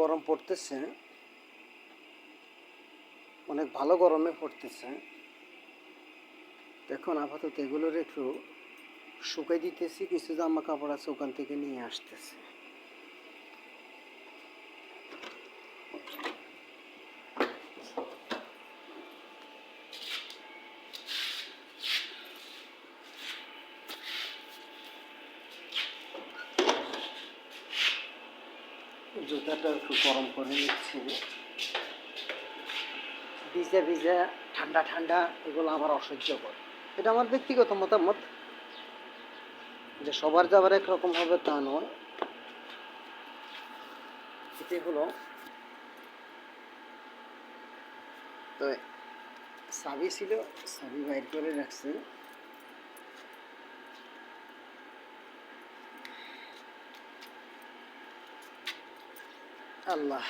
গরম পড়তেছে, অনেক ভালো গরমে পড়তেছে। এখন আপাতত এগুলোর একটু শুকাই দিতেছি, কিছু জামা কাপড় আছে ওখান থেকে নিয়ে আসতেছে। জুতাটা একটু গরম করে নিচ্ছি। ভিজা ভিজা ঠান্ডা ঠান্ডা এগুলো আমার অসহ্য করে। এটা আমার ব্যক্তিগত মতামত। যে সবার যাবার একরকম হবে তা নয়। এটি হলো তো সাবি ছিল, সাবি বাইর করে রাখছে। আল্লাহ।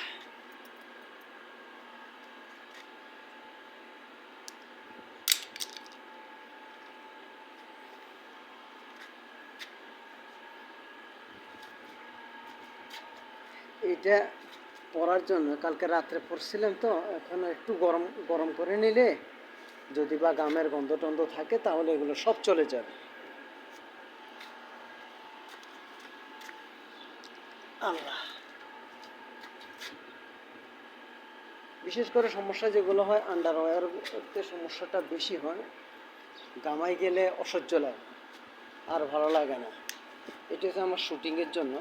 এটা পরার জন্য, কালকে রাত্রে পরছিলাম তো, এখন একটু গরম গরম করে নিলে যদি বা গামের গন্ধ টন্ধ থাকে, তাহলে এগুলো সব চলে যাবে। আল্লাহ। বিশেষ করে সমস্যা যেগুলো হয় আন্ডারওয়্যারতে সমস্যাটা বেশি হয়। গামাই গেলে অসহ্য লাগে, আর ভালো লাগে না। এটা হচ্ছে আমার শুটিংয়ের জন্য।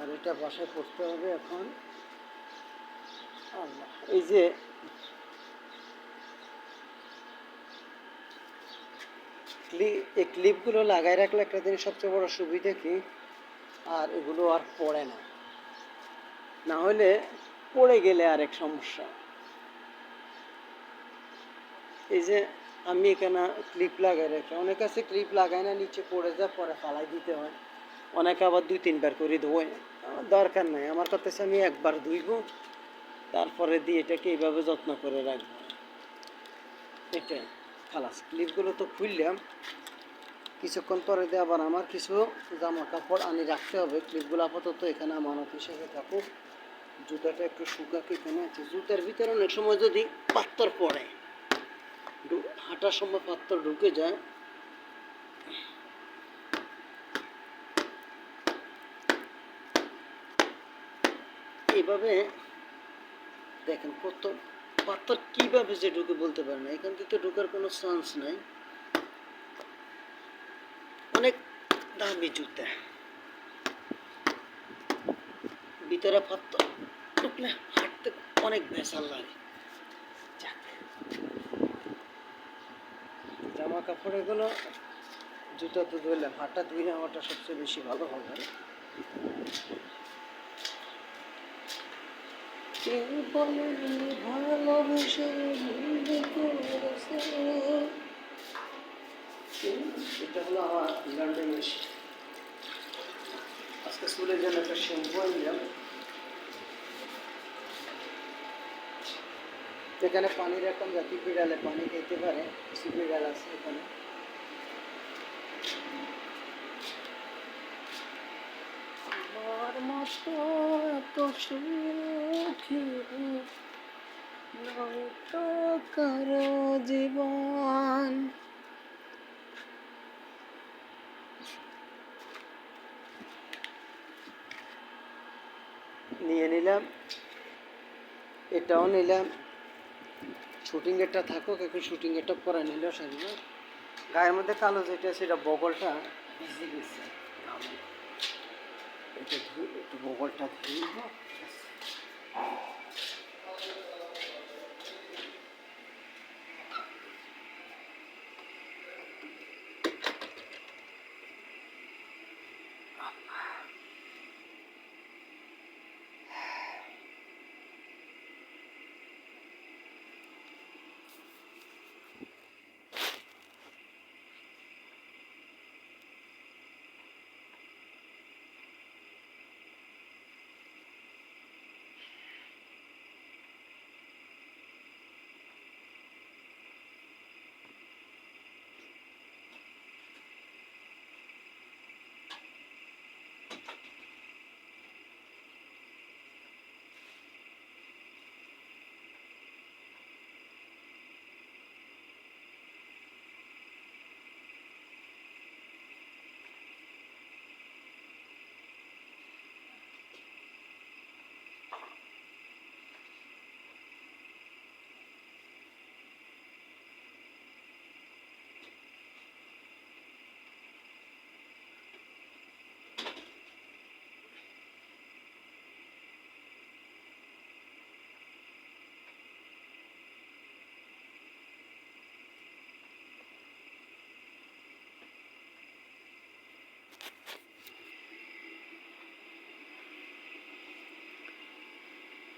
আর এটা বাসায় করতে হবে এখন। এই যে এই ক্লিপগুলো লাগাই রাখলে একটা জিনিস সবচেয়ে বড় সুবিধা কি? আর এগুলো আর পড়ে না। না হলে পড়ে গেলে আরেক সমস্যা। এই যে আমি এখানে ক্লিপ লাগাই রাখি। অনেক আছে ক্লিপ লাগায় না, নিচে পড়ে যায় পরে ফালাই দিতে হয়। অনেকে আবার দুই, তিনবার করে ধোয়। আমার দরকার নাই। আমার কথা আমি একবার ধুইব, তারপরে দিয়ে এটাকে এইভাবে যত্ন করে রাখব। এটাই। খালাস। ক্লিপগুলো তো খুললাম। কিছুক্ষণ পরে দিয়ে আবার আমার কিছু জামা কাপড় আনি রাখতে হবে। ক্লিপগুলো আপাতত এখানে আমানত হিসেবে থাকুক। জুতাটা একটু শুকাকে এখানে আছে জুতার ভিতরে অনেক সময় যদি পাত্তর পড়ে হাঁটার সময় পাত্তর ঢুকে যায় এইভাবে দেখেন কত পাত্তর কীভাবে যে ঢুকে বলতে পারে না, এখান থেকে ঢুকার কোনো চান্স নাই। অনেক দামি জুতা। ভিতরে পাত্তর। ঢুকলে হাঁটতে অনেক ভেসাল লাগে। জামা কাপড় এগুলো জুতা তো ধুইলাম হাঁটা ধুই নেওয়াটা সবচেয়ে বেশি ভালো হবে কেউ বলেনি ভালোবেসে এটা হলো আমার লন্ডন মেশিন আজকে চুলের জন্য একটা শ্যাম্পু আনলাম এখানে পানি রাখলাম যাতে বিড়ালে পানি খেতে পারে কিছু বিড়াল আছে এখানে। আমার মতো এত সুখী নয়তো কারও জীবন। নিয়ে নিলাম এটাও নিলাম। শুটিং গেটটা থাকুক একটু শুটিং গেটটা করে নিল শাড়ি গায়ের মধ্যে কালো যেটা সেটা বগলটা। ভিজে গেছে। একটু বগলটা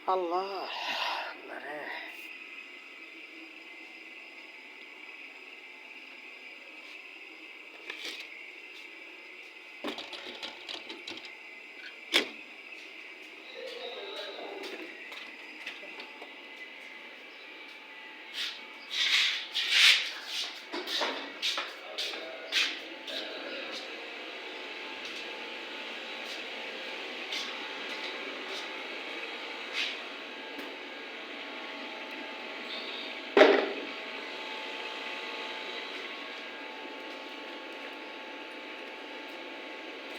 আল্লাহ আল্লাহ রে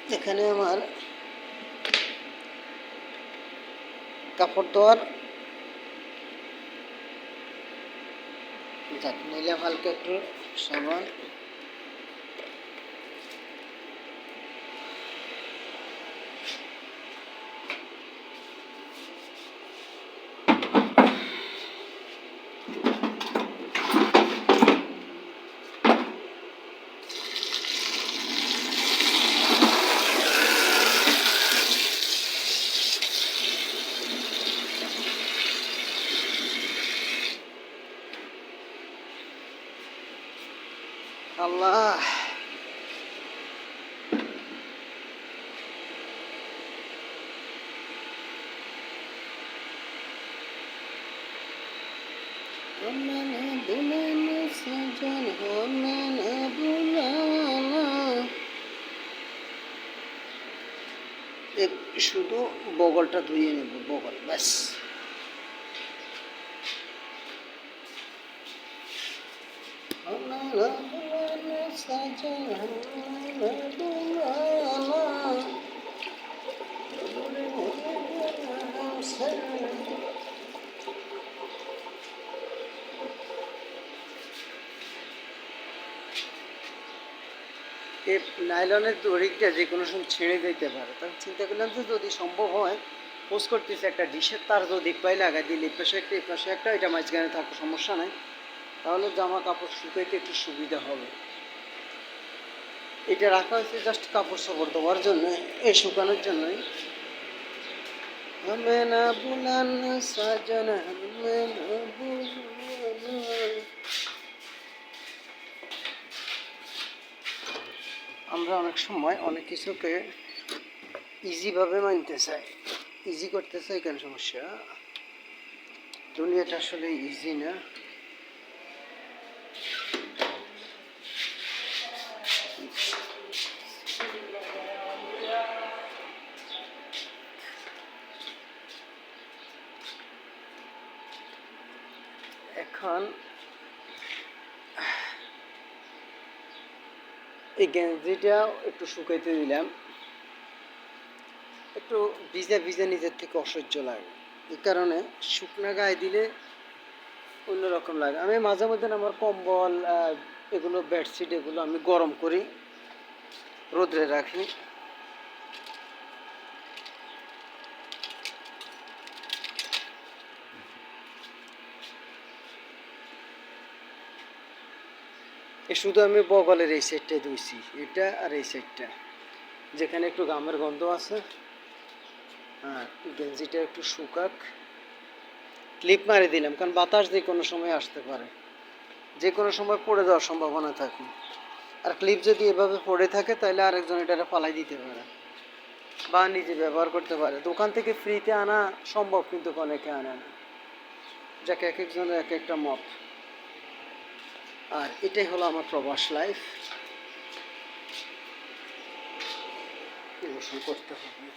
এখানে আমার কাপড় দেওয়ার যাক নিলাম হালকা একটু সাবান আল্লাহ हमने दुल्हन सजन हमने बुलाना এক- শুধু বগলটা ধুয়ে নেব বগল ব্যাস हमने दुल्हन सजन हमने बुलाना दुल्हन सजन এই নাইলনের দড়িটা যে কোনো সময় ছেড়ে দিতে পারে তখন চিন্তা করলাম যে যদি সম্ভব হয় পোস্ট করতেছে একটা ডিশের তার যদি পাই লাগাই দিলে এই পাশে একটা এই পাশে একটা এটা মাঝখানে থাকো সমস্যা নাই তাহলে জামা কাপড় শুকাইতে একটু সুবিধা হবে এটা রাখা হয়েছে জাস্ট কাপড় সাপড় দেওয়ার জন্য এই শুকানোর জন্যই हमें ना बुलाना साजन हमें ना बुलाना আমরা অনেক সময় অনেক কিছুকে ইজিভাবে মানতে চাই। ইজি করতে চাই কেন সমস্যা? দুনিয়াটা আসলে ইজি না। এখন এই গেঞ্জিটা একটু শুকাইতে দিলাম। একটু ভিজা ভিজা নিজের থেকে অসহ্য লাগে। এই কারণে শুকনা গায়ে দিলে অন্যরকম লাগে। আমি মাঝে মধ্যে আমার কম্বল এগুলো, বেডশিট এগুলো আমি গরম করি, রোদ্রে রাখি। এ শুধু আমি বগলের এই সাইডটাই ধুইছি, এটা আর এই সাইডটা যেখানে একটু গামের গন্ধ আছে হ্যাঁ গেঞ্জিটা একটু শুকাক। ক্লিপ মারি দিলাম, কারণ বাতাস যে কোনো সময় আসতে পারে। যে কোনো সময় পড়ে যাওয়ার সম্ভাবনা থাকে। আর ক্লিপ যদি এভাবে পড়ে থাকে, তাহলে আরেকজন এটারে পালাই দিতে পারে। বা নিজে ব্যবহার করতে পারে। দোকান থেকে ফ্রিতে আনা সম্ভব, কিন্তু অনেকে আনে না। যাকে, এক একজনের এক একটা মত। আর এটাই হলো আমার প্রবাস লাইফ। করতে হবে।